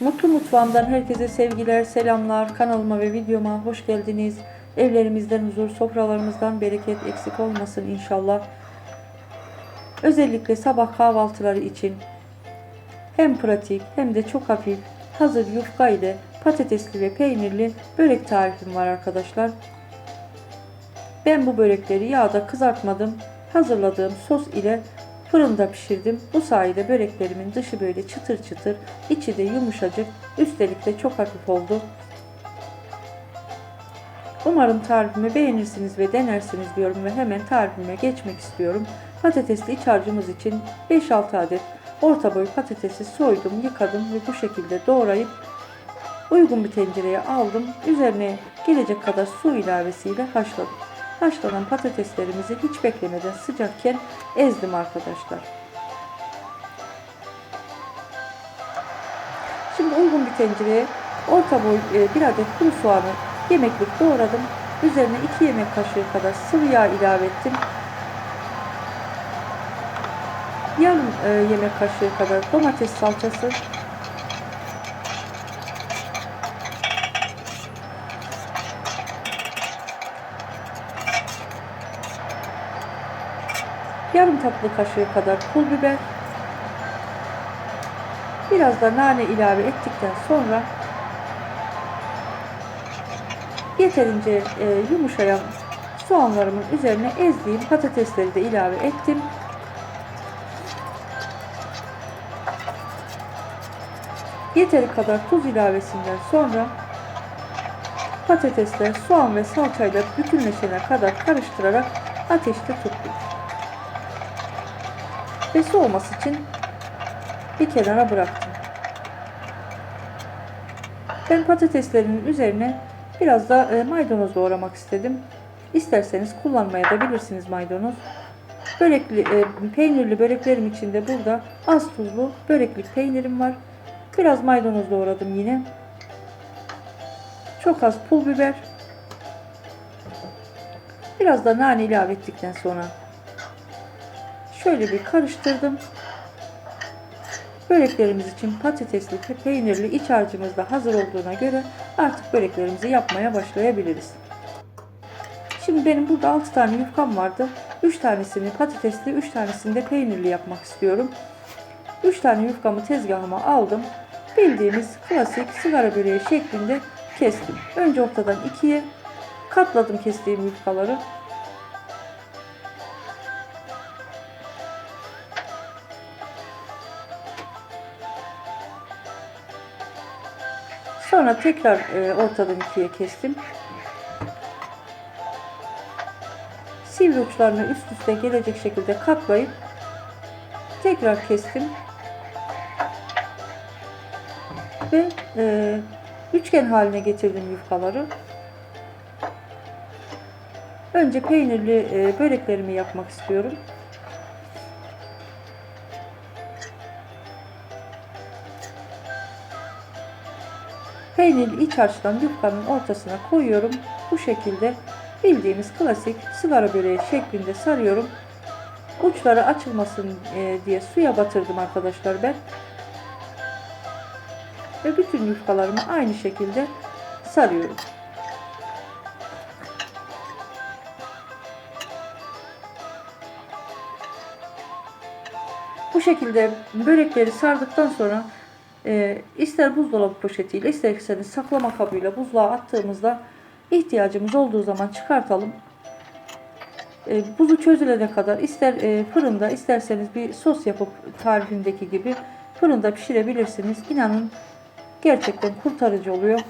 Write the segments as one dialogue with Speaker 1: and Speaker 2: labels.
Speaker 1: Mutlu Mutfağımdan herkese sevgiler, selamlar. Kanalıma ve videoma hoş geldiniz. Evlerimizden huzur, sofralarımızdan bereket eksik olmasın inşallah. Özellikle sabah kahvaltıları için hem pratik hem de çok hafif hazır yufka ile patatesli ve peynirli börek tarifim var arkadaşlar. Ben bu börekleri yağda kızartmadım. Hazırladığım sos ile fırında pişirdim. Bu sayede böreklerimin dışı böyle çıtır çıtır, içi de yumuşacık, üstelik de çok hafif oldu. Umarım tarifimi beğenirsiniz ve denersiniz diyorum ve hemen tarifime geçmek istiyorum. Patatesli iç harcımız için 5-6 adet orta boy patatesi soydum, yıkadım ve bu şekilde doğrayıp uygun bir tencereye aldım. Üzerine gelecek kadar su ilavesiyle haşladım. Haşlanan patateslerimizi hiç beklemeden sıcakken ezdim arkadaşlar. Şimdi uygun bir tencereye orta boy e, bir adet kuru soğanı yemeklik doğradım. Üzerine 2 yemek kaşığı kadar sıvı yağ ilave ettim. Yarım e, yemek kaşığı kadar domates salçası, yarım tatlı kaşığı kadar pul biber, biraz da nane ilave ettikten sonra yeterince e, yumuşayan soğanlarımın üzerine ezdiğim patatesleri de ilave ettim. Yeteri kadar tuz ilavesinden sonra patatesler soğan ve salçayla bütünleşene kadar karıştırarak ateşte tuttum ve soğuması için bir kenara bıraktım. Ben patateslerimin üzerine biraz da e, maydanoz doğramak istedim. İsterseniz kullanmaya da bilirsiniz maydanoz. Börekli, e, peynirli böreklerim için de burada az tuzlu böreklik peynirim var. Biraz maydanoz doğradım yine. Çok az pul biber. Biraz da nane ilave ettikten sonra Şöyle bir karıştırdım. Böreklerimiz için patatesli ve peynirli iç harcımız da hazır olduğuna göre artık böreklerimizi yapmaya başlayabiliriz. Şimdi benim burada 6 tane yufkam vardı. 3 tanesini patatesli, 3 tanesini de peynirli yapmak istiyorum. 3 tane yufkamı tezgahıma aldım. Bildiğimiz klasik sigara böreği şeklinde kestim. Önce ortadan ikiye katladım kestiğim yufkaları. Sonra tekrar e, ortadan ikiye kestim. Sivri uçlarını üst üste gelecek şekilde katlayıp tekrar kestim. Ve e, üçgen haline getirdim yufkaları. Önce peynirli e, böreklerimi yapmak istiyorum. Peynirli iç harçtan yufkanın ortasına koyuyorum. Bu şekilde bildiğimiz klasik sigara böreği şeklinde sarıyorum. Uçları açılmasın e, diye suya batırdım arkadaşlar ben. Ve bütün yufkalarımı aynı şekilde sarıyorum. Bu şekilde börekleri sardıktan sonra e, ister buzdolabı poşetiyle isterseniz saklama kabıyla buzluğa attığımızda ihtiyacımız olduğu zaman çıkartalım. E, buzu çözülene kadar ister e, fırında isterseniz bir sos yapıp tarifimdeki gibi fırında pişirebilirsiniz. İnanın gerçekten kurtarıcı oluyor.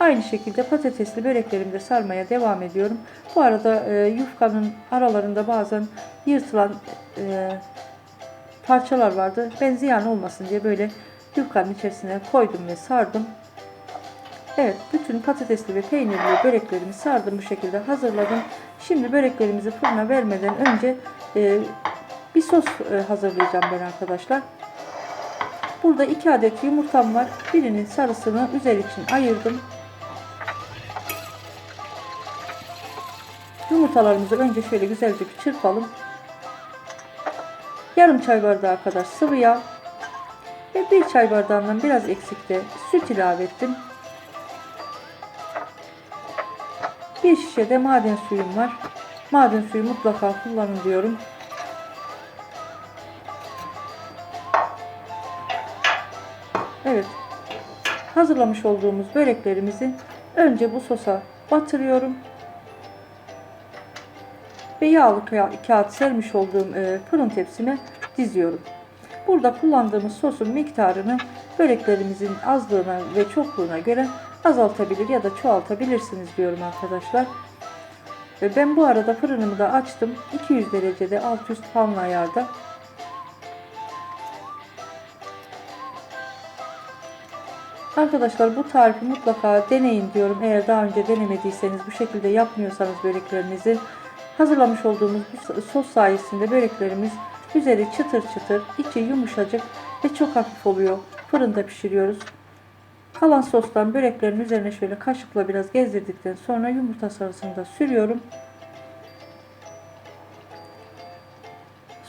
Speaker 1: Aynı şekilde patatesli böreklerimi de sarmaya devam ediyorum. Bu arada e, yufkanın aralarında bazen yırtılan e, parçalar vardı. Ben ziyan olmasın diye böyle yufkanın içerisine koydum ve sardım. Evet, bütün patatesli ve peynirli böreklerimi sardım bu şekilde hazırladım. Şimdi böreklerimizi fırına vermeden önce e, bir sos e, hazırlayacağım ben arkadaşlar. Burada iki adet yumurtam var. Birinin sarısını üzeri için ayırdım. Yumurtalarımızı önce şöyle güzelce çırpalım. Yarım çay bardağı kadar sıvı yağ, Ve bir çay bardağından biraz eksikte süt ilave ettim. Bir şişe de maden suyum var. Maden suyu mutlaka kullanın diyorum. Evet. Hazırlamış olduğumuz böreklerimizi önce bu sosa batırıyorum. Ve yağlı ka- kağıt sermiş olduğum e, fırın tepsime diziyorum. Burada kullandığımız sosun miktarını böreklerimizin azlığına ve çokluğuna göre azaltabilir ya da çoğaltabilirsiniz diyorum arkadaşlar. Ve ben bu arada fırınımı da açtım. 200 derecede alt üst fanlı ayarda. Arkadaşlar bu tarifi mutlaka deneyin diyorum. Eğer daha önce denemediyseniz bu şekilde yapmıyorsanız böreklerinizi hazırlamış olduğumuz bu sos sayesinde böreklerimiz üzeri çıtır çıtır, içi yumuşacık ve çok hafif oluyor. Fırında pişiriyoruz. Kalan sostan böreklerin üzerine şöyle kaşıkla biraz gezdirdikten sonra yumurta sarısını da sürüyorum.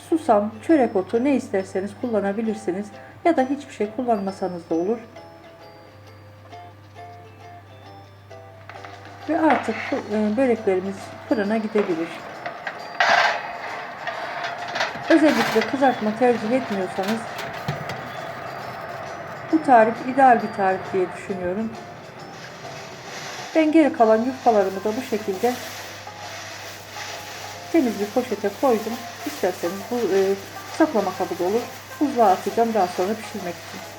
Speaker 1: Susam, çörek otu ne isterseniz kullanabilirsiniz. Ya da hiçbir şey kullanmasanız da olur. Ve artık e, böreklerimiz fırına gidebilir. Özellikle kızartma tercih etmiyorsanız bu tarif ideal bir tarif diye düşünüyorum. Ben geri kalan yufkalarımı da bu şekilde temiz bir poşete koydum. İsterseniz bu e, saklama kabı da olur. Buzluğa atacağım daha sonra pişirmek için.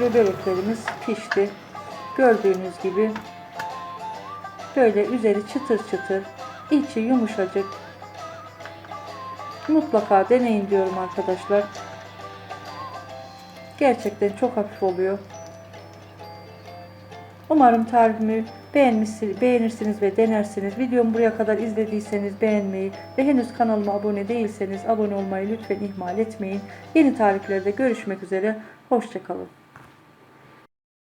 Speaker 1: Ve böreklerimiz pişti. Gördüğünüz gibi böyle üzeri çıtır çıtır, içi yumuşacık. Mutlaka deneyin diyorum arkadaşlar. Gerçekten çok hafif oluyor. Umarım tarifimi beğenmişsiniz, beğenirsiniz ve denersiniz. Videomu buraya kadar izlediyseniz beğenmeyi ve henüz kanalıma abone değilseniz abone olmayı lütfen ihmal etmeyin. Yeni tariflerde görüşmek üzere. Hoşçakalın.